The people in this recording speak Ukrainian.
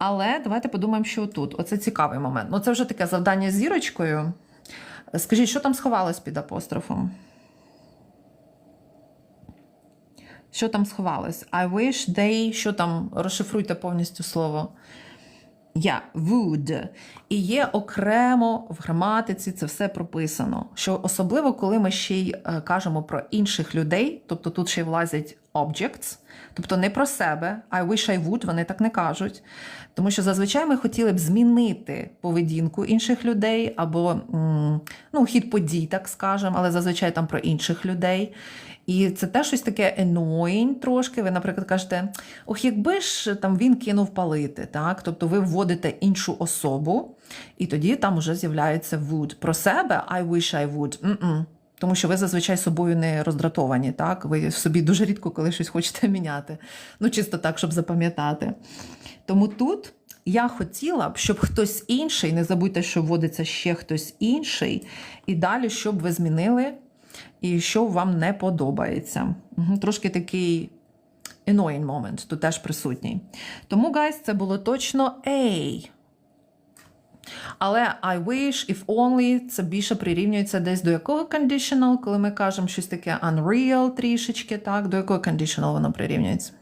Але давайте подумаємо, що тут. Оце цікавий момент. Ну, це вже таке завдання з зірочкою. Скажіть, що там сховалось під апострофом? Що там сховалось? I wish they. Що там? Розшифруйте повністю слово. Я would. І є окремо в граматиці це все прописано. Що особливо, коли ми ще й е, кажемо про інших людей, тобто тут ще й влазять objects, тобто не про себе, I wish I would, вони так не кажуть. Тому що зазвичай ми хотіли б змінити поведінку інших людей або ну, хід подій, так скажемо, але зазвичай там про інших людей. І це теж щось таке annoying трошки. Ви, наприклад, кажете, ох, якби ж там він кинув палити, так? Тобто ви вводите іншу особу, і тоді там уже з'являється would. Про себе I wish I would. М-м. Тому що ви зазвичай собою не роздратовані, так? Ви собі дуже рідко коли щось хочете міняти. Ну, чисто так, щоб запам'ятати. Тому тут я хотіла б, щоб хтось інший, не забудьте, що вводиться ще хтось інший, і далі, щоб ви змінили, і що вам не подобається. Трошки такий annoying moment тут теж присутній. Тому, guys, це було точно A. Але I wish, if only, це більше прирівнюється десь до якого conditional, коли ми кажемо щось таке unreal трішечки, так? До якого conditional воно прирівнюється?